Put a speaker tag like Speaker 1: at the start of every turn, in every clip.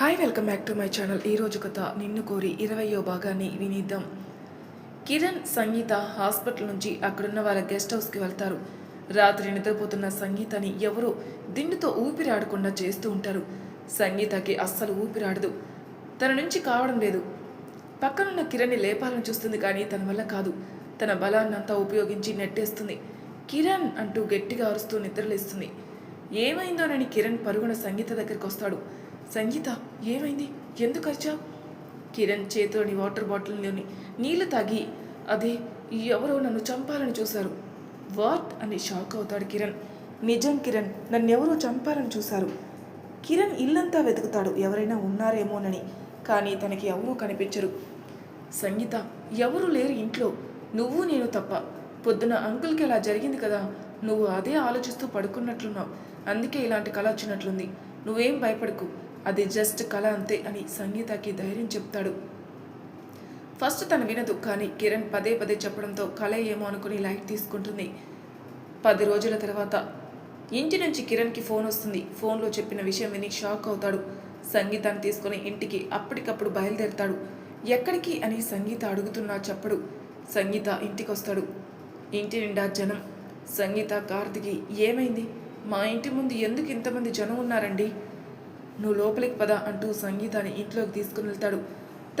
Speaker 1: Hi welcome back to my channel. ఈరోజు కథ నిన్ను కోరి ఇరవయో భాగాన్ని వినిద్దాం. కిరణ్ సంగీత హాస్పిటల్ నుంచి అక్కడున్న వాళ్ళ గెస్ట్ హౌస్కి వెళ్తారు. రాత్రి నిద్రపోతున్న సంగీతని ఎవరో దిండుతో ఊపిరాడకుండా చేస్తూ ఉంటారు. సంగీతకి అస్సలు ఊపిరాడదు. తన నుంచి కావడం లేదు. పక్కనున్న కిరణ్ని లేపాలని చూస్తుంది కానీ తన వల్ల కాదు. తన బలాన్నంతా ఉపయోగించి నెట్టేస్తుంది. కిరణ్ అంటూ గట్టిగా అరుస్తూ నిద్రలేస్తుంది. ఏమైందోనని కిరణ్ పరుగున సంగీత దగ్గరికి వస్తాడు. సంగీత ఏమైంది? ఎందుకు వచ్చావు కిరణ్ చేతిలోని వాటర్ బాటిల్లోని నీళ్ళు తాగి అదే ఎవరో నన్ను చంపాలని చూశారు. వాట్? అని షాక్ అవుతాడు కిరణ్. నిజం కిరణ్ నన్నెవరో చంపాలని చూశారు. కిరణ్ ఇల్లంతా వెతుకుతాడు ఎవరైనా ఉన్నారేమోనని కానీ తనకి ఎవరూ కనిపించరు. సంగీత ఎవరు లేరు ఇంట్లో. నువ్వు నేను తప్ప. పొద్దున అంకుల్కి అలా జరిగింది కదా నువ్వు అదే ఆలోచిస్తూ పడుకున్నట్లున్నావు. అందుకే ఇలాంటి కళ వచ్చినట్లుంది. నువ్వేం భయపడకు. అది జస్ట్ కళ అంతే అని సంగీతకి ధైర్యం చెప్తాడు. ఫస్ట్ తను వినదు కానీ కిరణ్ పదే పదే చెప్పడంతో కళ ఏమో అనుకుని లైట్ తీసుకుంటుంది. పది రోజుల తర్వాత ఇంటి నుంచి కిరణ్కి ఫోన్ వస్తుంది. ఫోన్లో చెప్పిన విషయం విని షాక్ అవుతాడు. సంగీతాన్ని తీసుకుని ఇంటికి అప్పటికప్పుడు బయలుదేరుతాడు. ఎక్కడికి అని సంగీత అడుగుతున్నా చెప్పడు. సంగీత ఇంటికి వస్తాడు ఇంటి నిండా జనం. సంగీత కార్తికి ఏమైంది? మా ఇంటి ముందు ఎందుకు ఇంతమంది జనం ఉన్నారండి? నువ్వు లోపలికి పద అంటూ సంగీతాన్ని ఇంట్లోకి తీసుకుని వెళ్తాడు.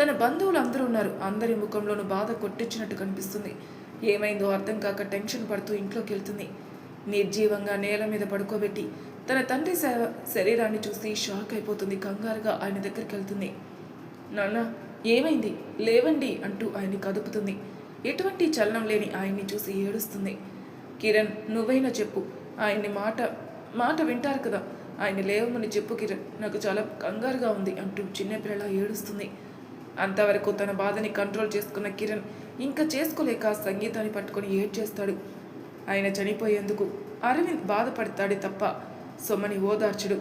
Speaker 1: తన బంధువులు అందరూ ఉన్నారు. అందరి ముఖంలోనూ బాధ కొట్టించినట్టు కనిపిస్తుంది. ఏమైందో అర్థం కాక టెన్షన్ పడుతూ ఇంట్లోకి వెళ్తుంది. నిర్జీవంగా నేల మీద పడుకోబెట్టి తన తండ్రి శరీరాన్ని చూసి షాక్ అయిపోతుంది. కంగారుగా ఆయన దగ్గరికి వెళ్తుంది. నాన్న ఏమైంది? లేవండి అంటూ ఆయన్ని కదుపుతుంది. ఎటువంటి చలనం లేని ఆయన్ని చూసి ఏడుస్తుంది. కిరణ్ నువ్వైనా చెప్పు. ఆయన్ని మాట మాట వింటారు కదా. ఆయన లేవమని చెప్పు కిరణ్. నాకు చాలా కంగారుగా ఉంది అంటూ చిన్నపిల్లలా ఏడుస్తుంది. అంతవరకు తన బాధని కంట్రోల్ చేసుకున్న కిరణ్ ఇంకా చేసుకోలేక సంగీతాన్ని పట్టుకొని ఏడ్చేస్తాడు ఆయన చనిపోయేందుకు అరవింద్ బాధపడతాడే తప్ప సొమ్మని ఓదార్చుడు.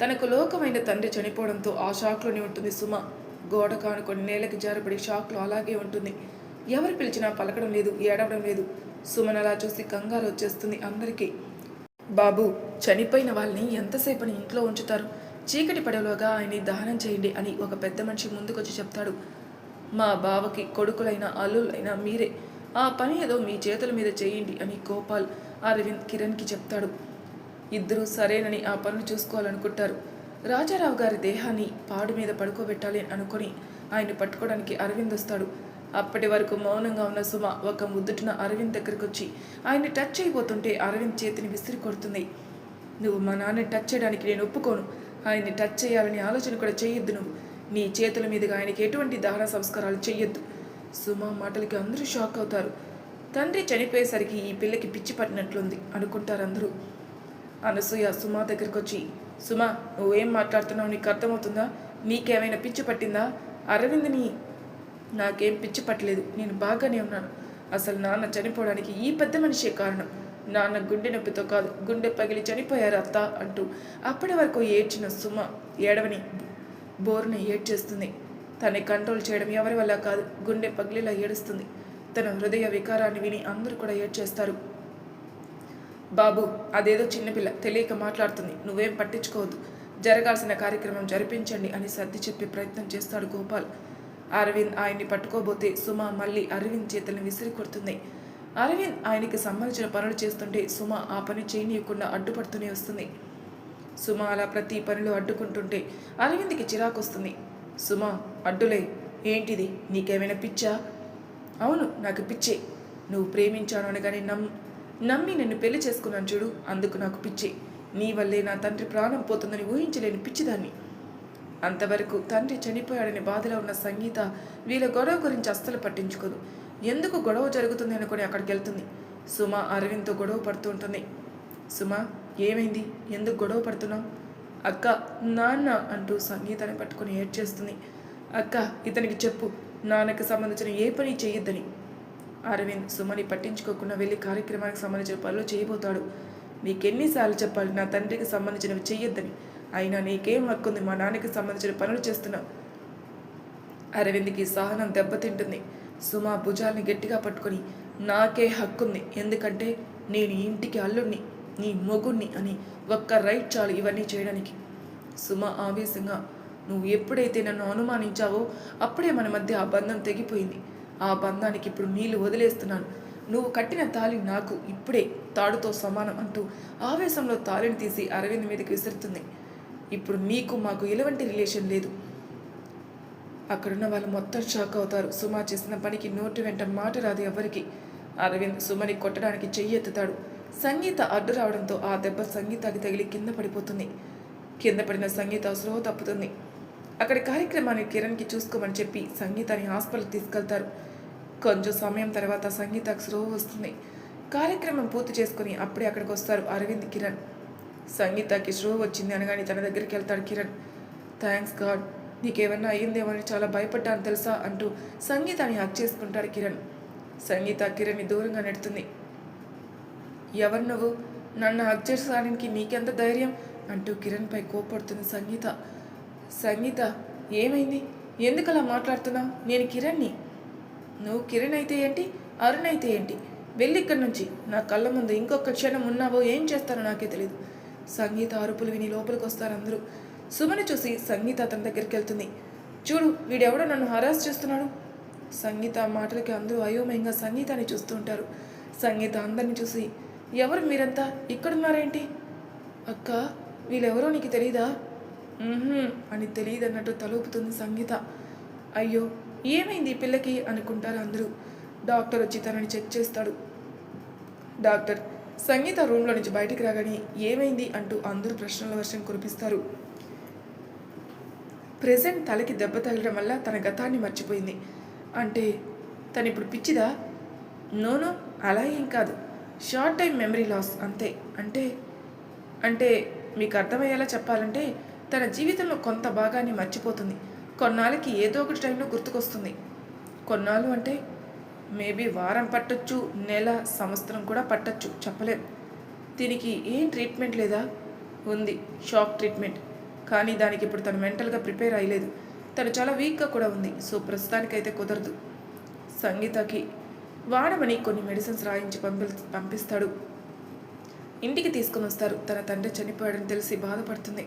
Speaker 1: తనకు లోకమైన తండ్రి చనిపోవడంతో ఆ షాక్లోనే ఉంటుంది సుమ. గోడ కానుకొని నేలకి జారపడి షాక్లో అలాగే ఉంటుంది. ఎవరు పిలిచినా పలకడం లేదు ఏడవడం లేదు. సుమన్ అలా చూసి కంగారు వచ్చేస్తుంది అందరికీ. బాబు చనిపోయిన వాళ్ళని ఎంతసేపని ఇంట్లో ఉంచుతారు? చీకటి పడవలోగా ఆయన్ని దహనం చేయండి అని ఒక పెద్ద మనిషి ముందుకొచ్చి చెప్తాడు. మా బావకి కొడుకులైన అల్లులైనా మీరే. ఆ పని ఏదో మీ చేతుల మీద చేయండి అని గోపాల్ అరవింద్ కిరణ్కి చెప్తాడు. ఇద్దరూ సరేనని ఆ పనులు చూసుకోవాలనుకుంటారు. రాజారావు గారి దేహాన్ని పాడు మీద పడుకోబెట్టాలి అని అనుకొని ఆయన్ని పట్టుకోవడానికి అరవింద్ వస్తాడు. అప్పటి వరకు మౌనంగా ఉన్న సుమ ఒక ముద్దుటిన అరవింద్ దగ్గరికి వచ్చి ఆయన్ని టచ్ చేయబోతుంటే అరవింద్ చేతిని విసిరి కొడుతుంది. నువ్వు మా నాన్నని టచ్ చేయడానికి నేను ఒప్పుకోను. ఆయన్ని టచ్ చేయాలని ఆలోచన కూడా చేయొద్దు నువ్వు. నీ చేతుల మీదుగా ఆయనకి ఎటువంటి దహన సంస్కారాలు చేయొద్దు సుమ మాటలకి అందరూ షాక్ అవుతారు. తండ్రి చనిపోయేసరికి ఈ పిల్లకి పిచ్చి పట్టినట్లుంది అనుకుంటారు అందరూ. అనసూయ సుమా దగ్గరికి వచ్చి సుమా నువ్వేం మాట్లాడుతున్నావు? నీకు అర్థమవుతుందా? నీకేమైనా పిచ్చి పట్టిందా? అరవింద్ని నాకేం పిచ్చి పట్టలేదు. నేను బాగానే ఉన్నాను. అసలు నాన్న చనిపోవడానికి ఈ పెద్ద మనిషే కారణం. నాన్న గుండె నొప్పితో కాదు గుండె పగిలి చనిపోయారు అత్త అంటూ అప్పటి వరకు ఏడ్చిన సుమ ఏడవని బోరున ఏడ్చేస్తుంది. తనని కంట్రోల్ చేయడం ఎవరి వల్ల కాదు గుండె పగిలిలా ఏడుస్తుంది. తన హృదయ వికారాన్ని విని అందరూ కూడా ఏడ్చేస్తారు. బాబు అదేదో చిన్నపిల్ల తెలియక మాట్లాడుతుంది. నువ్వేం పట్టించుకోవద్దు. జరగాల్సిన కార్యక్రమం జరిపించండి అని సర్ది చెప్పే ప్రయత్నం చేస్తాడు గోపాల్. అరవింద్ ఆయన్ని పట్టుకోబోతే సుమ మళ్ళీ అరవింద్ చేతులను విసిరి కొడుతుంది. అరవింద్ ఆయనకి సంబంధించిన పనులు చేస్తుంటే సుమ ఆ పని చేయనీయకుండా అడ్డుపడుతూనే వస్తుంది. సుమ అలా ప్రతి పనిలో అడ్డుకుంటుంటే అరవింద్కి చిరాకు వస్తుంది సుమ అడ్డులే ఏంటిది? నీకేమైనా పిచ్చా? అవును నాకు పిచ్చే. నువ్వు ప్రేమించాను అనగానే నమ్ నమ్మి నిన్ను పెళ్ళి చేసుకున్నాను చూడు అందుకు నాకు పిచ్చే. నీ వల్లే నా తండ్రి ప్రాణం పోతుందని ఊహించలేని పిచ్చిదాన్ని. అంతవరకు తండ్రి చనిపోయాడని బాధలో ఉన్న సంగీత వీళ్ళ గొడవ గురించి అస్సలు పట్టించుకోదు. ఎందుకు గొడవ జరుగుతుంది అనుకుని అక్కడికి వెళ్తుంది. సుమ అరవింద్తో గొడవ పడుతూ ఉంటుంది. సుమ ఏమైంది? ఎందుకు గొడవ పడుతున్నావు? అక్క నాన్న అంటూ సంగీతాన్ని పట్టుకుని ఏడ్చేస్తుంది. అక్క ఇతనికి చెప్పు నాన్నకి సంబంధించిన ఏ పని చేయొద్దని అరవింద్ సుమని పట్టించుకోకుండా వెళ్ళి కార్యక్రమానికి సంబంధించిన పనులు చేయబోతాడు. నీకెన్నిసార్లు చెప్పాలి నా తండ్రికి సంబంధించినవి చెయ్యొద్దని. అయినా నీకేం హక్కుంది? మా నాన్నకి సంబంధించిన పనులు చేస్తున్నావు. అరవింద్కి సహనం దెబ్బతింటుంది. సుమ భుజాల్ని గట్టిగా పట్టుకొని నాకే హక్కుంది. ఎందుకంటే నేను ఇంటికి అల్లుణ్ణి నీ మొగుణ్ణి అని ఒక్క రైట్ చాలు ఇవన్నీ చేయడానికి. సుమ ఆవేశంగా నువ్వు ఎప్పుడైతే నన్ను అనుమానించావో అప్పుడే మన మధ్య ఆ బంధం తెగిపోయింది. ఆ బంధానికి ఇప్పుడు నీళ్ళు వదిలేస్తున్నాను. నువ్వు కట్టిన తాళి నాకు ఇప్పుడే తాడుతో సమానం అంటూ ఆవేశంలో తాళిని తీసి అరవింద్ మీదకి విసురుతుంది. ఇప్పుడు మీకు మాకు ఎలాంటి రిలేషన్ లేదు. అక్కడున్న వాళ్ళు మొత్తం షాక్ అవుతారు. సుమ చేసిన పనికి నోటి వెంట మాట రాదు ఎవరికి. అరవింద్ సుమని కొట్టడానికి చెయ్యి ఎత్తుతాడు. సంగీత అడ్డు రావడంతో ఆ దెబ్బ సంగీతానికి తగిలి కింద పడిపోతుంది. కింద పడిన సంగీత స్లో తప్పుతుంది. అక్కడి కార్యక్రమాన్ని కిరణ్కి చూసుకోమని చెప్పి సంగీతాన్ని హాస్పిటల్కి తీసుకెళ్తారు. కొంచెం సమయం తర్వాత సంగీతకు స్లో వస్తుంది. కార్యక్రమం పూర్తి చేసుకుని అప్పుడే అక్కడికి వస్తారు అరవింద్ కిరణ్. సంగీతకి స్లో వచ్చింది అనగానే తన దగ్గరికి వెళ్తాడు కిరణ్. థ్యాంక్స్ గాడ్ నీకేమన్నా అయ్యిందేమో అని చాలా భయపడ్డాను తెలుసా? అంటూ సంగీతాన్ని హక్ చేసుకుంటాడు కిరణ్. సంగీత కిరణ్ని దూరంగా నెడుతుంది. ఎవరు నువ్వు? నన్ను హక్ చేసానికి నీకెంత ధైర్యం? అంటూ కిరణ్పై కోపడుతుంది సంగీత. సంగీత ఏమైంది? ఎందుకు అలా మాట్లాడుతున్నావు? నేను కిరణ్ని. నువ్వు కిరణ్ అయితే ఏంటి? అరుణ్ అయితే ఏంటి? వెళ్ళి ఇక్కడి నుంచి. నా కళ్ళ ముందు ఇంకొక క్షణం ఉన్నావో ఏం చేస్తారో నాకే తెలియదు సంగీత అరుపులు విని లోపలికి వస్తారు అందరూ. సుమని చూసి సంగీత అతని దగ్గరికి వెళ్తుంది. చూడు వీడెవడో నన్ను హరాస్ చేస్తున్నాడు. సంగీత మాటలకి అందరూ అయోమయంగా సంగీతాన్ని చూస్తూ ఉంటారు. సంగీత అందరిని చూసి ఎవరు మీరంతా? ఇక్కడున్నారేంటి? అక్క వీళ్ళెవరో నీకు తెలీదా? అని తెలియదన్నట్టు తలుపుతుంది సంగీత. అయ్యో ఏమైంది పిల్లకి? అనుకుంటారు అందరూ. డాక్టర్ వచ్చి తనని చెక్ చేస్తాడు. డాక్టర్ సంగీత రూమ్లో నుంచి బయటికి రాగానే ఏమైంది అంటూ అందరూ ప్రశ్నల వర్షం కురిపిస్తారు. ప్రెజెంట్ తలకి దెబ్బ తగలడం వల్ల తన గతాన్ని మర్చిపోయింది. అంటే తను ఇప్పుడు పిచ్చిదా నోనో అలా ఏం కాదు. షార్ట్ టైం మెమరీ లాస్ అంతే. అంటే అంటే మీకు అర్థమయ్యేలా చెప్పాలంటే తన జీవితంలో కొంత భాగాన్ని మర్చిపోతుంది. కొన్నాళ్ళకి ఏదో ఒకటి టైంలో గుర్తుకొస్తుంది. కొన్నాళ్ళు అంటే మేబీ వారం పట్టొచ్చు నెల సంవత్సరం కూడా పట్టచ్చు చెప్పలేం. దీనికి ఏం ట్రీట్మెంట్ లేదా? ఉంది షాక్ ట్రీట్మెంట్. కానీ దానికి ఇప్పుడు తను మెంటల్గా ప్రిపేర్ అయ్యలేదు. తను చాలా వీక్గా కూడా ఉంది సో ప్రస్తుతానికైతే కుదరదు. సంగీతకి వాడమని కొన్ని మెడిసిన్స్ రాయించి పంపి పంపిస్తాడు. ఇంటికి తీసుకుని వస్తారు తన తండ్రి చనిపోయాడని తెలిసి బాధపడుతుంది.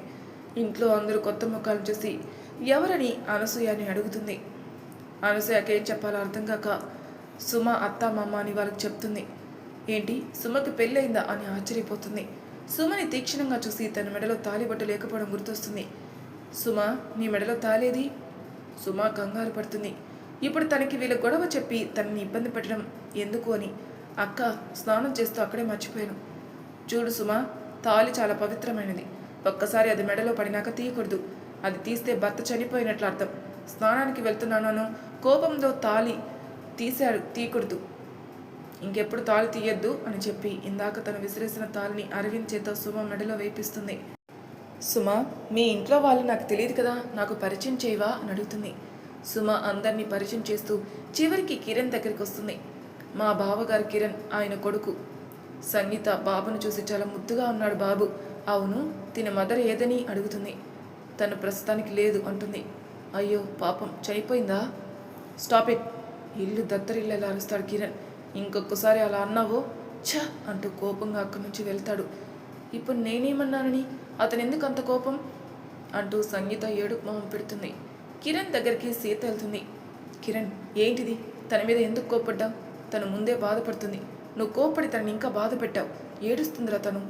Speaker 1: ఇంట్లో అందరూ కొత్త ముఖాలు చూసి ఎవరని అనసూయని అడుగుతుంది. అనసూయకేం ఏం చెప్పాలో అర్థం కాక సుమ అత్త మామ అని వాళ్ళకి చెప్తుంది. ఏంటి? సుమకి పెళ్ళయిందా అని ఆశ్చర్యపోతుంది. సుమని తీక్షణంగా చూసి తన మెడలో తాలిబట్ట లేకపోవడం గుర్తొస్తుంది. సుమ నీ మెడలో తాలేది? సుమ కంగారు పడుతుంది. ఇప్పుడు తనకి వీళ్ళ గొడవ చెప్పి తనని ఇబ్బంది పెట్టడం ఎందుకు అని. అక్క స్నానం చేస్తూ అక్కడే మర్చిపోయాను. చూడు సుమ తాలి చాలా పవిత్రమైనది. ఒక్కసారి అది మెడలో పడినాక తీయకూడదు. అది తీస్తే భర్త చనిపోయినట్లు అర్థం. స్నానానికి వెళ్తున్నాను కోపంతో తాలి తీశాడు తీయకూడదు. ఇంకెప్పుడు తాళి తీయద్దు అని చెప్పి ఇందాక తను విసిరేసిన తాళిని అరవింద్ చేత సుమ మెడలో వేపిస్తుంది. సుమ మీ ఇంట్లో వాళ్ళు నాకు తెలియదు కదా నాకు పరిచయం చేయవా అని అడుగుతుంది. సుమ అందరినీ పరిచయం చేస్తూ చివరికి కిరణ్ దగ్గరికి వస్తుంది. మా బావగారు కిరణ్ ఆయన కొడుకు. సంగీత బాబును చూసి చాలా ముద్దుగా ఉన్నాడు బాబు. అవును తిన మదర్ ఏదని అడుగుతుంది. తను ప్రస్తుతానికి లేదు అంటుంది. అయ్యో పాపం చనిపోయిందా? Stop it. ఇల్లు దత్తరిల్లేలా అరుస్తాడు కిరణ్. ఇంకొకసారి అలా అన్నావో? ఛ! అంటూ కోపంగా అక్కడి నుంచి వెళ్తాడు. ఇప్పుడు నేనేమన్నానని? అతను ఎందుకు అంత కోపం? అంటూ సంగీత ఏడుపు మొహం పెడుతుంది. కిరణ్ దగ్గరికి సీత వెళ్తుంది. కిరణ్ ఏంటిది? తన మీద ఎందుకు కోపడ్డావు? తను ముందే బాధపడుతుంది. నువ్వు కోపడి తనని ఇంకా బాధ పెట్టావు ఏడుస్తుందిరా తను.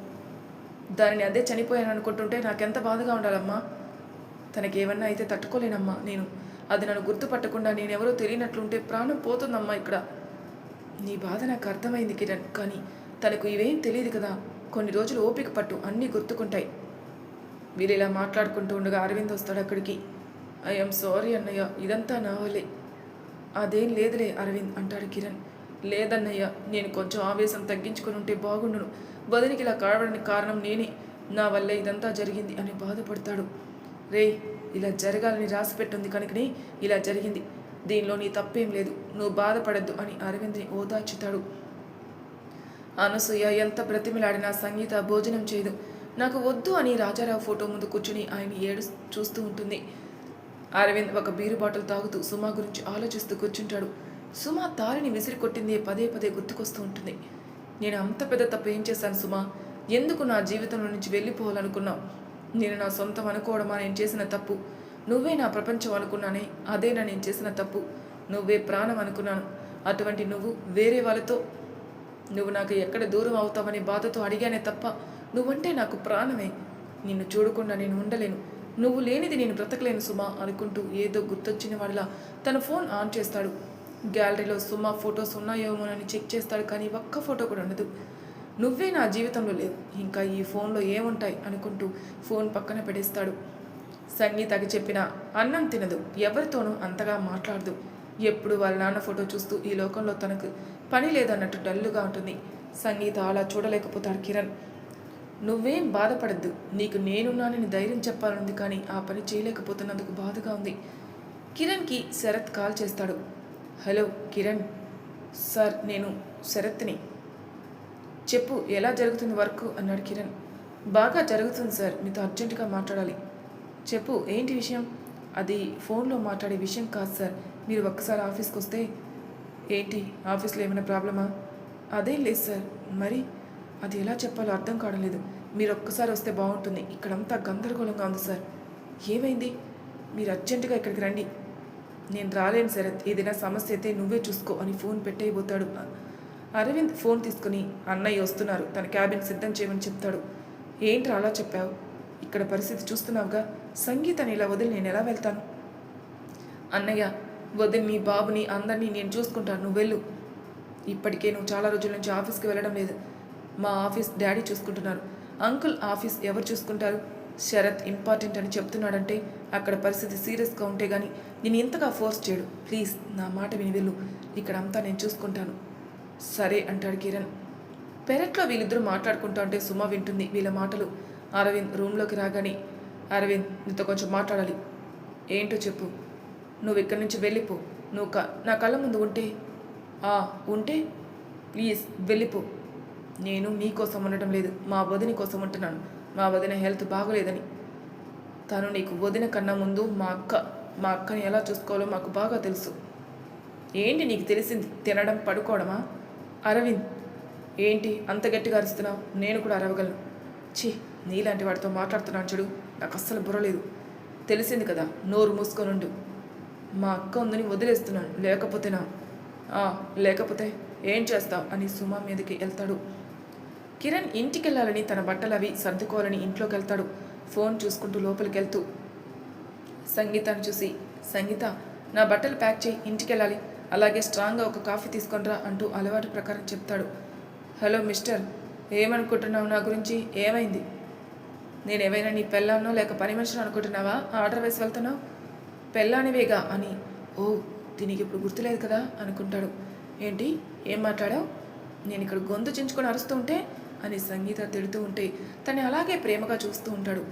Speaker 1: దానిని అదే చనిపోయాను అనుకుంటుంటే నాకెంత బాధగా ఉండాలమ్మా? తనకేమన్నా అయితే తట్టుకోలేనమ్మా నేను. అది నన్ను గుర్తుపట్టకుండా నేనెవరో తెలియనట్లుంటే ప్రాణం పోతుందమ్మా ఇక్కడ. నీ బాధ నాకు అర్థమైంది కిరణ్ కానీ తనకు ఇవేం తెలియదు కదా. కొన్ని రోజులు ఓపిక పట్టు అన్నీ గుర్తుకుంటాయి. వీరు ఇలా మాట్లాడుకుంటూ ఉండగా అరవింద్ వస్తాడు అక్కడికి. ఐఎమ్ సారీ అన్నయ్య ఇదంతా నా వల్లే. అదేం లేదులే అరవింద్ అంటాడు కిరణ్. లేదన్నయ్య నేను కొంచెం ఆవేశం తగ్గించుకుని ఉంటే బాగుండును. వదినికి ఇలా కావడానికి కారణం నేనే. నా వల్లే ఇదంతా జరిగింది అని బాధపడతాడు. రే ఇలా జరగాలని రాసి పెట్టుంది కనుకనే ఇలా జరిగింది. దీనిలో నీ తప్పేం లేదు. నువ్వు బాధపడద్దు అని అరవింద్ని ఓదార్చుతాడు. అనసూయ ఎంత బ్రతిమిలాడినా సంగీత భోజనం చేయదు. నాకు వద్దు అని రాజారావు ఫోటో ముందు కూర్చుని ఆయన ఏడు చూస్తూ ఉంటుంది. అరవింద్ ఒక బీరు బాటిల్ తాగుతూ సుమా గురించి ఆలోచిస్తూ కూర్చుంటాడు. సుమా తారిని విసిరి కొట్టింది పదే పదే గుర్తుకొస్తూ ఉంటుంది. నేను అంత పెద్ద తప్పు ఏం చేశాను సుమా? ఎందుకు నా జీవితంలో నుంచి వెళ్ళిపోవాలనుకున్నావు? నేను నా సొంతం అనుకోవడమా? నేను చేసిన తప్పు. నువ్వే నా ప్రపంచం అనుకున్నానే అదేనా నేను చేసిన తప్పు? నువ్వే ప్రాణం అనుకున్నాను. అటువంటి నువ్వు వేరే వాళ్ళతో నువ్వు నాకు ఎక్కడ దూరం అవుతావని బాధతో అడిగానే తప్ప నువ్వంటే నాకు ప్రాణమే. నిన్ను చూడకుండా నేను ఉండలేను. నువ్వు లేనిది నేను బ్రతకలేను సుమా అనుకుంటూ ఏదో గుర్తొచ్చిన వాడిలా తన ఫోన్ ఆన్ చేస్తాడు. గ్యాలరీలో సుమా ఫొటోస్ ఉన్నాయేమోనని చెక్ చేస్తాడు కానీ ఒక్క ఫోటో కూడా ఉండదు. నువ్వే నా జీవితంలో లేవు. ఇంకా ఈ ఫోన్లో ఏముంటాయి? అనుకుంటూ ఫోన్ పక్కన పెడేస్తాడు సంగీతకి చెప్పిన అన్నం తినదు. ఎవరితోనూ అంతగా మాట్లాడదు. ఎప్పుడు వాళ్ళ నాన్న ఫోటో చూస్తూ ఈ లోకంలో తనకు పని లేదన్నట్టు డల్లుగా ఉంటుంది. సంగీత అలా చూడలేకపోతాడు కిరణ్. నువ్వేం బాధపడద్దు. నీకు నేనున్నానని ధైర్యం చెప్పాలనుంది కానీ ఆ పని చేయలేకపోతున్నందుకు బాధగా ఉంది. కిరణ్కి శరత్ కాల్ చేస్తాడు. హలో కిరణ్. సార్ నేను శరత్ని చెప్పు ఎలా జరుగుతుంది వర్క్? అన్నాడు కిరణ్. బాగా జరుగుతుంది సార్ మీతో అర్జెంటుగా మాట్లాడాలి. చెప్పు ఏంటి విషయం? అది ఫోన్లో మాట్లాడే విషయం కాదు సార్. మీరు ఒక్కసారి ఆఫీస్కి వస్తే ఏంటి? ఆఫీస్లో ఏమైనా ప్రాబ్లమా? అదేం లేదు సార్. మరి అది ఎలా చెప్పాలో అర్థం కావడం లేదు. మీరు ఒక్కసారి వస్తే బాగుంటుంది. ఇక్కడంతా గందరగోళంగా ఉంది సార్. ఏమైంది? మీరు అర్జెంటుగా ఇక్కడికి రండి. నేను రాలేను సార్ ఏదైనా సమస్య అయితే నువ్వే చూసుకో అని ఫోన్ పెట్టేయబోతాడు. అరవింద్ ఫోన్ తీసుకుని అన్నయ్య వస్తున్నారు. తన క్యాబిన్ సిద్ధం చేయమని చెప్తాడు. ఏంట్రా అలా చెప్పావు? ఇక్కడ పరిస్థితి చూస్తున్నావుగా. సంగీతాన్ని ఇలా వదిలి నేను ఎలా వెళ్తాను? అన్నయ్య వదిలి నీ బాబుని అందరినీ నేను చూసుకుంటాను. నువ్వు వెళ్ళు. ఇప్పటికే నువ్వు చాలా రోజుల నుంచి ఆఫీస్కి వెళ్ళడం లేదు. మా ఆఫీస్ డాడీ చూసుకుంటున్నారు. అంకుల్ ఆఫీస్ ఎవరు చూసుకుంటారు? శరత్ ఇంపార్టెంట్ అని చెప్తున్నాడంటే అక్కడ పరిస్థితి సీరియస్గా ఉంటే కానీ నేను ఇంతగా ఫోర్స్ చేయడు. ప్లీజ్ నా మాట విని వెళ్ళు. ఇక్కడ అంతా నేను చూసుకుంటాను. సరే అంటాడు కిరణ్. పెరట్లో వీళ్ళిద్దరూ మాట్లాడుకుంటా ఉంటే సుమ వింటుంది వీళ్ళ మాటలు. అరవింద్ రూమ్లోకి రాగానే అరవింద్ నీతో కొంచెం మాట్లాడాలి. ఏంటో చెప్పు. నువ్వు ఇక్కడి నుంచి వెళ్ళిపో. నువ్వు క నా కళ్ళ ముందు ఉంటే. ఆ ఉంటే? ప్లీజ్ వెళ్ళిపో. నేను మీకోసం ఉండటం లేదు. మా వదిన కోసం ఉంటున్నాను. మా వదిన హెల్త్ బాగోలేదని. తను నీకు వదిన కన్నా ముందు మా అక్క మా అక్కని ఎలా చూసుకోవాలో మాకు బాగా తెలుసు. ఏంటి నీకు తెలిసింది? తినడం పడుకోవడమా? అరవింద్ ఏంటి అంత గట్టిగా అరుస్తున్నావు? నేను కూడా అరవగలను. ఛీ నీలాంటి వాడితో మాట్లాడుతున్నాను చూడు. నాకు అస్సలు బుర్రలేదు తెలిసింది కదా నోరు మూసుకొనుండు మా అక్క ఉందని వదిలేస్తున్నాను. లేకపోతేనా నా లేకపోతే ఏం చేస్తావు? అని సుమా మీదకి వెళ్తాడు. కిరణ్ ఇంటికి వెళ్ళాలని తన బట్టలు అవి సర్దుకోవాలని ఇంట్లోకి వెళ్తాడు. ఫోన్ చూసుకుంటూ లోపలికి వెళ్తూ. సంగీతాన్ని చూసి సంగీత నా బట్టలు ప్యాక్ చేయి ఇంటికి వెళ్ళాలి అలాగే స్ట్రాంగ్గా ఒక కాఫీ తీసుకొనిరా అంటూ అలవాటు ప్రకారం చెప్తాడు. హలో మిస్టర్ ఏమనుకుంటున్నావు నా గురించి? ఏమైంది? నేను ఏమైనా నీ పెళ్ళానో లేక పని మనిషిని అనుకుంటున్నావా? ఆర్డర్ వేసి వెళ్తున్నావు? పెళ్ళానివేగా అని. ఓ దీనికి ఇప్పుడు గుర్తులేదు కదా అనుకుంటాడు. ఏంటి? ఏం మాట్లాడావు? నేను ఇక్కడ గొంతు చించుకొని అరుస్తూ ఉంటే? అని సంగీత తిడుతూ ఉంటే తను అలాగే ప్రేమగా చూస్తూ ఉంటాడు.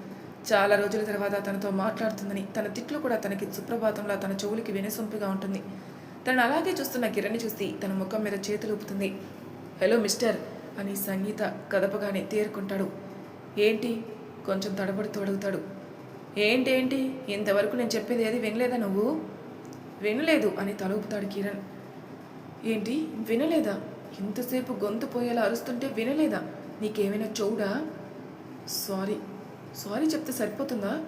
Speaker 1: చాలా రోజుల తర్వాత తనతో మాట్లాడుతుందని తన తిట్లు కూడా తనకి సుప్రభాతంలా తన చెవులకి వినసొంపుగా ఉంటుంది. తను అలాగే చూస్తున్న కిరణ్ చూసి తన ముఖం మీద చేతులు ఊపుతుంది. హలో మిస్టర్ అని సంగీత కదపగానే తేరుకుంటాడు. ఏంటి? కొంచెం తడబడుతూ అడుగుతాడు. ఏంటి ఏంటి ఇంతవరకు నేను చెప్పేది ఏది వినలేదా నువ్వు? వినలేదు అని తలూపుతాడు కిరణ్. ఏంటి? వినలేదా? ఇంతసేపు గొంతు పోయేలా అరుస్తుంటే వినలేదా? నీకేమైనా చౌడా సారీ. సారీ చెప్తే సరిపోతుందా?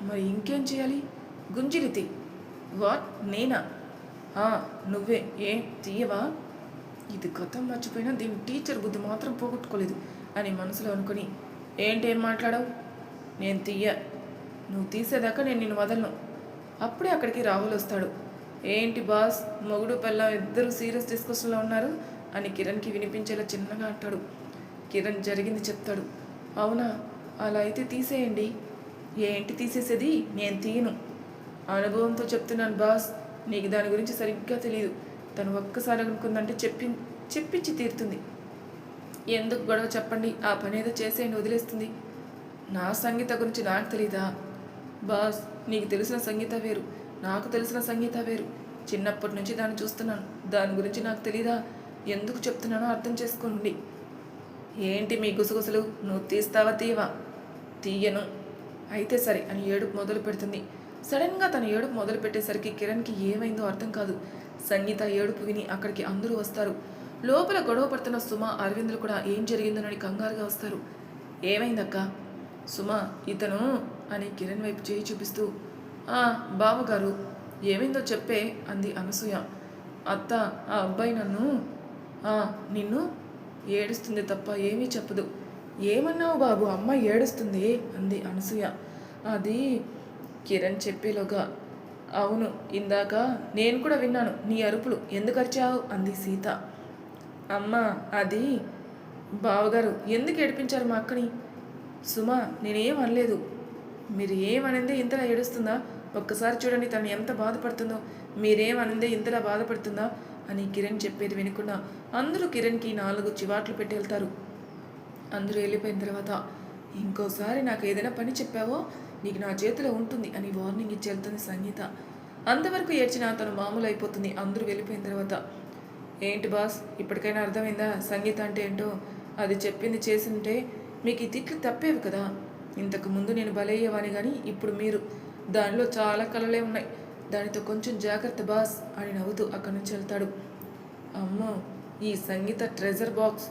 Speaker 1: మరి ఇంకేం చేయాలి? గుంజిలితి వాట్? నేనా? నువ్వే. ఏం తీయవా? ఇది గతం మర్చిపోయినా దీని టీచర్ బుద్ధి మాత్రం పోగొట్టుకోలేదు అని మనసులో అనుకుని ఏంటేం మాట్లాడావు? నేను తీయ. నువ్వు తీసేదాకా నేను నిన్ను వదలను. అప్పుడే అక్కడికి రాహుల్ వస్తాడు. ఏంటి బాస్ మొగుడు పిల్ల ఇద్దరు సీరియస్ డిస్కషన్లో ఉన్నారు అని కిరణ్కి వినిపించేలా చిన్నగా అంటాడు. కిరణ్ జరిగింది చెప్తాడు. అవునా? అలా అయితే తీసేయండి. ఏంటి తీసేసేది? నేను తీయను. అనుభవంతో చెప్తున్నాను బాస్. నీకు దాని గురించి సరిగ్గా తెలియదు తను ఒక్కసారి అనుకుందంటే చెప్పి చెప్పించి తీరుతుంది. ఎందుకు గొడవ చెప్పండి? ఆ పని ఏదో చేసేయండి వదిలేస్తుంది. నా సంగీత గురించి నాకు తెలీదా? బాస్ నీకు తెలిసిన సంగీత వేరు. నాకు తెలిసిన సంగీత వేరు. చిన్నప్పటి నుంచి దాన్ని చూస్తున్నాను. దాని గురించి నాకు తెలీదా? ఎందుకు చెప్తున్నానో అర్థం చేసుకోండి. ఏంటి మీ గుసగుసలు? నువ్వు తీస్తావా తీయవా తీయను. అయితే సరే అని ఏడుపు మొదలు పెడుతుంది సడన్గా తన ఏడుపు మొదలు పెట్టేసరికి కిరణ్కి ఏమైందో అర్థం కాదు. సంగీత ఏడుపు విని అక్కడికి అందరూ వస్తారు. లోపల గొడవ పడుతున్న సుమ అరవిందులు కూడా ఏం జరిగిందోనని కంగారుగా వస్తారు. ఏమైందక్క? సుమా ఇతను అని కిరణ్ వైపు చేయి చూపిస్తూ "ఆ, బావగారు ఏమైందో చెప్పే అంది అనసూయ. అత్త ఆ అబ్బాయి నన్ను "ఆ, నిన్ను ఏడుస్తుంది తప్ప ఏమీ చెప్పదు. ఏమన్నావు బాబు అమ్మ ఏడుస్తుంది అంది అనసూయ. అది కిరణ్ చెప్పేలోగా అవును ఇందాక నేను కూడా విన్నాను నీ అరుపులు ఎందుకు అరిచావు? అంది సీత. అమ్మ అది బావగారు ఎందుకు ఏడిపించారు మా అక్కని? సుమా నేనేం అనలేదు. మీరు ఏమనిందే ఇంతలా ఏడుస్తుందా? ఒక్కసారి చూడండి తను ఎంత బాధపడుతుందో. మీరేమనిందే ఇంతలా బాధపడుతుందా? అని కిరణ్ చెప్పేది వినకుండా అందరూ కిరణ్కి నాలుగు చివాట్లు పెట్టి వెళ్తారు. అందరూ వెళ్ళిపోయిన తర్వాత ఇంకోసారి నాకు ఏదైనా పని చెప్పావో నీకు నా చేతిలో ఉంటుంది అని వార్నింగ్ ఇచ్చేళ్తుంది సంగీత. అంతవరకు ఏడ్చిన తను మామూలు అయిపోతుంది అందరూ వెళ్ళిపోయిన తర్వాత ఏంటి బాస్ ఇప్పటికైనా అర్థమైందా? సంగీత అంటే ఏంటో? అది చెప్పింది చేసింటే మీకు ఈ తిట్లు తప్పేవి కదా? ఇంతకు ముందు నేను బలయ్యేవాని కానీ ఇప్పుడు మీరు. దానిలో చాలా కలలే ఉన్నాయి. దానితో కొంచెం జాగ్రత్త బాస్ అని నవ్వుతూ అక్కడి నుంచి వెళ్తాడు. అమ్మో ఈ సంగీత ట్రెజర్ బాక్స్.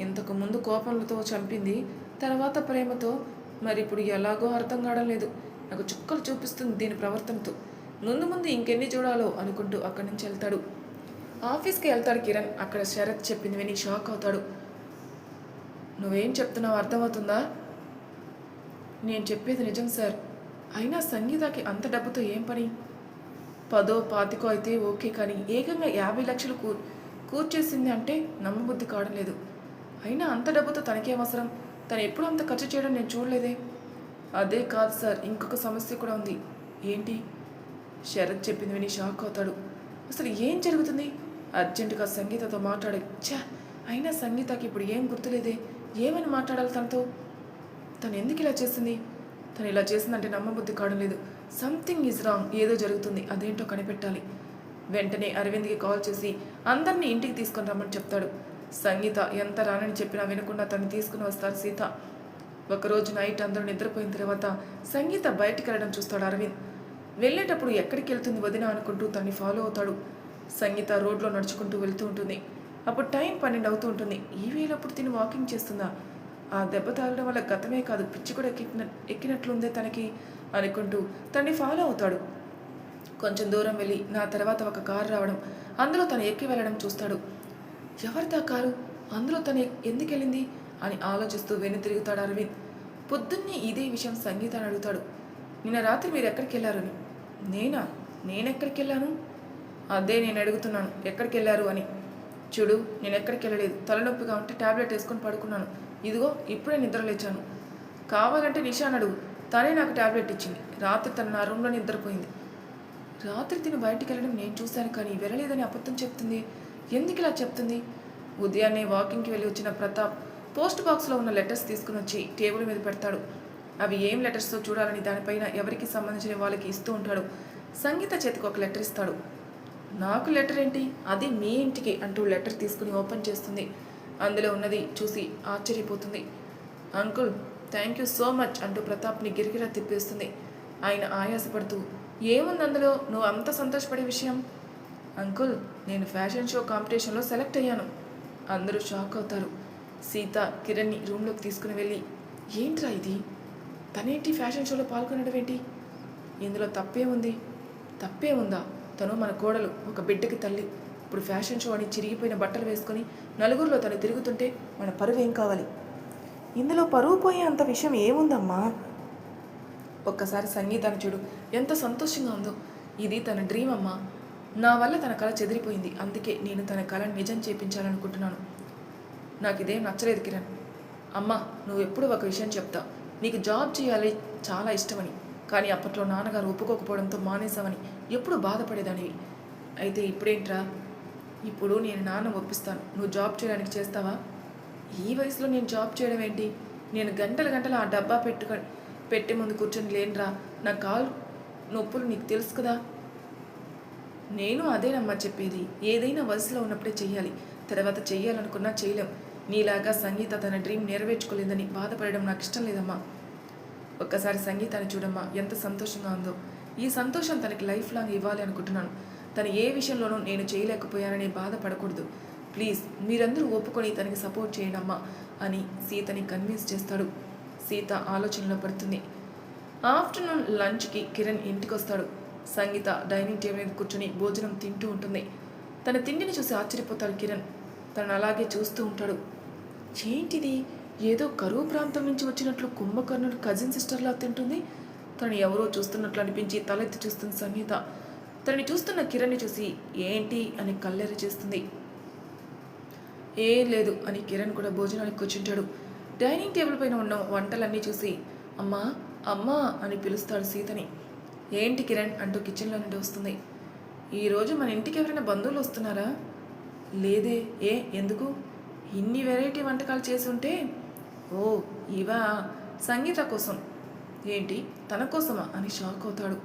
Speaker 1: ఇంతకు ముందు కోపంలతో చంపింది తర్వాత ప్రేమతో మరి ఇప్పుడు ఎలాగో అర్థం కావడం లేదు. నాకు చుక్కలు చూపిస్తుంది దీని ప్రవర్తనతో. ముందు ముందు ఇంకెన్ని చూడాలో అనుకుంటూ అక్కడి నుంచి వెళ్తాడు. ఆఫీస్కి వెళ్తాడు కిరణ్. అక్కడ శరత్ చెప్పింది విని షాక్ అవుతాడు. నువ్వేం చెప్తున్నావు అర్థమవుతుందా? నేను చెప్పేది నిజం సార్. అయినా సంగీతకి అంత డబ్బుతో ఏం పని? పదో పాతికో అయితే ఓకే కానీ ఏకంగా యాభై లక్షలు కూ కూర్చేసింది అంటే నమ్మబుద్ధి కావడం లేదు. అయినా అంత డబ్బుతో తనకేం అవసరం? తను ఎప్పుడు అంత ఖర్చు చేయడం నేను చూడలేదే. అదే కాదు సార్ ఇంకొక సమస్య కూడా ఉంది. ఏంటి? శరత్ చెప్పింది విని షాక్ అవుతాడు. అసలు ఏం జరుగుతుంది? అర్జెంటుగా సంగీతతో మాట్లాడే ఛా! అయినా సంగీతకి ఇప్పుడు ఏం గుర్తులేదే. ఏమని మాట్లాడాలి తనతో? తను ఎందుకు ఇలా చేసింది? తను ఇలా చేసిందంటే నమ్మబుద్ధి కావడం లేదు. Something is wrong. ఏదో జరుగుతుంది. అదేంటో కనిపెట్టాలి. వెంటనే అరవింద్కి కాల్ చేసి అందరినీ ఇంటికి తీసుకొని రమ్మని చెప్తాడు. సంగీత ఎంత రానని చెప్పినా వినకుండా తను తీసుకుని వస్తారు సీత. ఒకరోజు నైట్ అందరూ నిద్రపోయిన తర్వాత సంగీత బయటికి వెళ్ళడం చూస్తాడు అరవింద్. వెళ్ళేటప్పుడు ఎక్కడికి వెళ్తుంది వదిన అనుకుంటూ తన్ని ఫాలో అవుతాడు. సంగీత రోడ్లో నడుచుకుంటూ వెళ్తూ ఉంటుంది. అప్పుడు టైం పన్నెండు అవుతూ ఉంటుంది. ఈ వేలప్పుడు తిని వాకింగ్ చేస్తుందా? ఆ దెబ్బ తాగడం వల్ల గతమే కాదు పిచ్చి కూడా ఎక్కిన ఎక్కినట్లుందే తనకి అనుకుంటూ తన్ని ఫాలో అవుతాడు. కొంచెం దూరం వెళ్ళి నా తర్వాత ఒక కారు రావడం. అందులో తను ఎక్కి వెళ్ళడం చూస్తాడు. ఎవరిదా కారు? అందులో తను ఎందుకెళ్ళింది? ఎందుకు వెళ్ళింది అని ఆలోచిస్తూ వెను తిరుగుతాడు అరవింద్. పొద్దున్నే ఇదే విషయం సంగీతాన్ని అడుగుతాడు. నిన్న రాత్రి మీరు ఎక్కడికి వెళ్ళారని నేనా? నేనెక్కడికి వెళ్ళాను అదే నేను అడుగుతున్నాను. ఎక్కడికి వెళ్ళారు అని. చూడు నేను ఎక్కడికి వెళ్ళలేదు తలనొప్పిగా ఉంటే ట్యాబ్లెట్ వేసుకొని పడుకున్నాను. ఇదిగో ఇప్పుడే నిద్ర లేచాను. కావాలంటే నిషాన్ అడుగు తనే నాకు ట్యాబ్లెట్ ఇచ్చింది. రాత్రి తను నా రూమ్లో నిద్రపోయింది. రాత్రి తిని బయటికి వెళ్ళడం నేను చూశాను కానీ వెళ్ళలేదని అబద్ధం చెప్తుంది. ఎందుకు ఇలా చెప్తుంది? ఉదయాన్నే వాకింగ్కి వెళ్ళి వచ్చిన ప్రతాప్ పోస్ట్ బాక్స్లో ఉన్న లెటర్స్ తీసుకుని వచ్చి టేబుల్ మీద పెడతాడు. అవి ఏం లెటర్స్తో చూడాలని దానిపైన ఎవరికి సంబంధించిన వాళ్ళకి ఇస్తూ ఉంటాడు. సంగీత చేతికి ఒక లెటర్ ఇస్తాడు. నాకు లెటర్ ఏంటి? అది మీ ఇంటికి అంటూ లెటర్ తీసుకుని ఓపెన్ చేస్తుంది. అందులో ఉన్నది చూసి ఆశ్చర్యపోతుంది. Uncle thank you so much అంటూ ప్రతాప్ని గిరిగిరా తిప్పేస్తుంది. ఆయన ఆయాసపడుతూ ఏముంది అందులో? నువ్వు అంత సంతోషపడే విషయం? అంకుల్ నేను ఫ్యాషన్ షో కాంపిటీషన్లో సెలెక్ట్ అయ్యాను. అందరూ షాక్ అవుతారు. సీత కిరణ్ని రూమ్లోకి తీసుకుని వెళ్ళి ఏంట్రా ఇది? తనేంటి ఫ్యాషన్ షోలో పాల్గొనడం ఏంటి? ఇందులో తప్పే ఉంది. తప్పే ఉందా? తను మన కోడలు ఒక బిడ్డకి తల్లి. ఇప్పుడు ఫ్యాషన్ షో అని చిరిగిపోయిన బట్టలు వేసుకొని నలుగురిలో తను తిరుగుతుంటే మన పరువు ఏం కావాలి? ఇందులో పరువు పోయే అంత విషయం ఏముందమ్మా? ఒక్కసారి సంగీతాన్ని చూడు. ఎంత సంతోషంగా ఉందో. ఇది తన డ్రీమ్ అమ్మా. నా వల్ల తన కళ చెదిరిపోయింది. అందుకే నేను తన కళ నిజం చేపించాలనుకుంటున్నాను. నాకు ఇదేం నచ్చలేదు కిరణ్. అమ్మా నువ్వు ఎప్పుడు ఒక విషయం చెప్తా. నీకు జాబ్ చేయాలి చాలా ఇష్టమని. కానీ అప్పట్లో నాన్నగారు ఒప్పుకోకపోవడంతో మానేశామని ఎప్పుడు బాధపడేదానివి. అయితే ఇప్పుడేంట్రా? ఇప్పుడు నేను నాన్న ఒప్పిస్తాను. నువ్వు జాబ్ చేయడానికి చేస్తావా? ఈ వయసులో నేను జాబ్ చేయడం ఏంటి? నేను గంటల గంటలు ఆ డబ్బా పెట్టుక పెట్టే ముందు కూర్చొని లేనురా. నా కాలు నొప్పులు నీకు తెలుసు కదా? నేను అదేనమ్మా చెప్పేది. ఏదైనా వయసులో ఉన్నప్పుడే చెయ్యాలి. తర్వాత చెయ్యాలనుకున్నా చేయలేం నీలాగా సంగీత తన డ్రీమ్ నెరవేర్చుకోలేదని బాధపడడం నాకు ఇష్టం లేదమ్మా. ఒక్కసారి సంగీతాన్ని చూడమ్మా. ఎంత సంతోషంగా ఉందో. ఈ సంతోషం తనకి లైఫ్ లాంగ్ ఇవ్వాలి అనుకుంటున్నాను. తను ఏ విషయంలోనూ నేను చేయలేకపోయానని బాధపడకూడదు ప్లీజ్ మీరందరూ ఒప్పుకొని తనకి సపోర్ట్ చేయండి అమ్మా అని సీతని కన్విన్స్ చేస్తాడు. సీత ఆలోచనలో పడుతుంది. ఆఫ్టర్నూన్ లంచ్కి కిరణ్ ఇంటికి వస్తాడు సంగీత డైనింగ్ టేబుల్ మీద కూర్చొని భోజనం తింటూ ఉంటుంది. తన తిండిని చూసి ఆశ్చర్యపోతాడు కిరణ్. తను అలాగే చూస్తూ ఉంటాడు. ఏంటిది? ఏదో కరువు ప్రాంతం నుంచి వచ్చినట్లు కుంభకర్ణుడు కజిన్ సిస్టర్లా తింటుంది? తను ఎవరో చూస్తున్నట్లు అనిపించి తలెత్తి చూస్తుంది సంగీత. తనని చూస్తున్న కిరణ్ని చూసి ఏంటి? అని కల్లెరి చేస్తుంది. ఏం లేదు అని కిరణ్ కూడా భోజనానికి కూర్చుంటాడు. డైనింగ్ టేబుల్ పైన ఉన్న వంటలన్నీ చూసి అమ్మా అమ్మా అని పిలుస్తాడు సీతని. ఏంటి కిరణ్ అంటూ కిచెన్లో నుండి వస్తుంది. ఈరోజు మన ఇంటికి ఎవరైనా బంధువులు వస్తున్నారా? లేదే. ఏ? ఎందుకు? ఇన్ని వెరైటీ వంటకాలు చేసి ఉంటే ఓ ఇవా. సంగీత కోసం. ఏంటి? తన కోసమా? అని షాక్ అవుతాడు.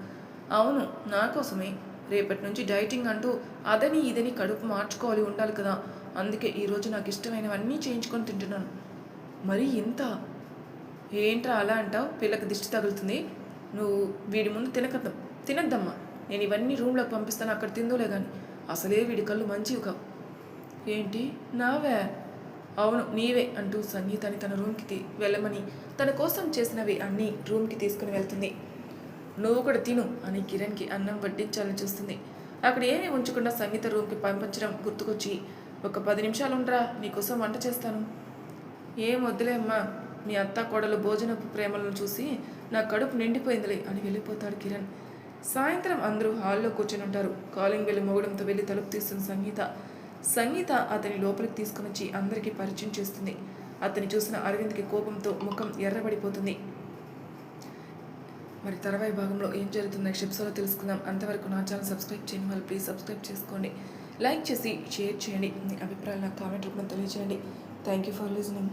Speaker 1: అవును నా కోసమే. రేపటి నుంచి డైటింగ్ అంటూ అదని ఇదని కడుపు మార్చుకోవాలి ఉండాలి కదా. అందుకే ఈరోజు నాకు ఇష్టమైనవన్నీ చేయించుకొని తింటున్నాను. మరి ఇంత? ఏంట్రా అలా అంటావు? పిల్లకి దిష్టి తగులుతుంది. నువ్వు వీడి ముందు తినకద్దాం. తినద్దమ్మా. నేను ఇవన్నీ రూమ్లోకి పంపిస్తాను. అక్కడ తిందోలే కానీ అసలే వీడి కళ్ళు మంచివి కావు. ఏంటి? నావే? అవును నీవే అంటూ సంగీతాన్ని తన రూమ్కి వెళ్ళమని తన కోసం చేసినవి అన్నీ రూమ్కి తీసుకుని వెళ్తుంది. నువ్వు కూడా తిను అని కిరణ్కి అన్నం వడ్డించాలని చూస్తుంది. అక్కడ ఏమీ ఉంచకుండా సంగీత రూమ్కి పంపించడం గుర్తుకొచ్చి ఒక పది నిమిషాలు ఉండరా? నీకోసం వంట చేస్తాను. ఏం వద్దులేమ్మా మీ అత్త కోడలు భోజనపు ప్రేమలను చూసి నా కడుపు నిండిపోయిందిలే అని వెళ్ళిపోతాడు కిరణ్. సాయంత్రం అందరూ హాల్లో కూర్చొని ఉంటారు. కాలింగ్ బెల్ మోగడంతో వెళ్ళి తలుపు తీస్తుంది సంగీత. సంగీత అతని లోపలికి తీసుకుని వచ్చి అందరికీ పరిచయం చేస్తుంది. అతని చూసిన అరవింద్కి కోపంతో ముఖం ఎర్రబడిపోతుంది. మరి తర్వాయి భాగంలో ఏం జరుగుతుందో నెక్స్ట్ ఎపిసోడ్లో తెలుసుకుందాం. అంతవరకు నా ఛానల్ సబ్స్క్రైబ్ చేయని వాళ్ళు ప్లీజ్ సబ్స్క్రైబ్ చేసుకోండి. లైక్ చేసి షేర్ చేయండి. మీ అభిప్రాయాలు నాకు కామెంట్ రూపంలో తెలియజేయండి. Thank you for listening.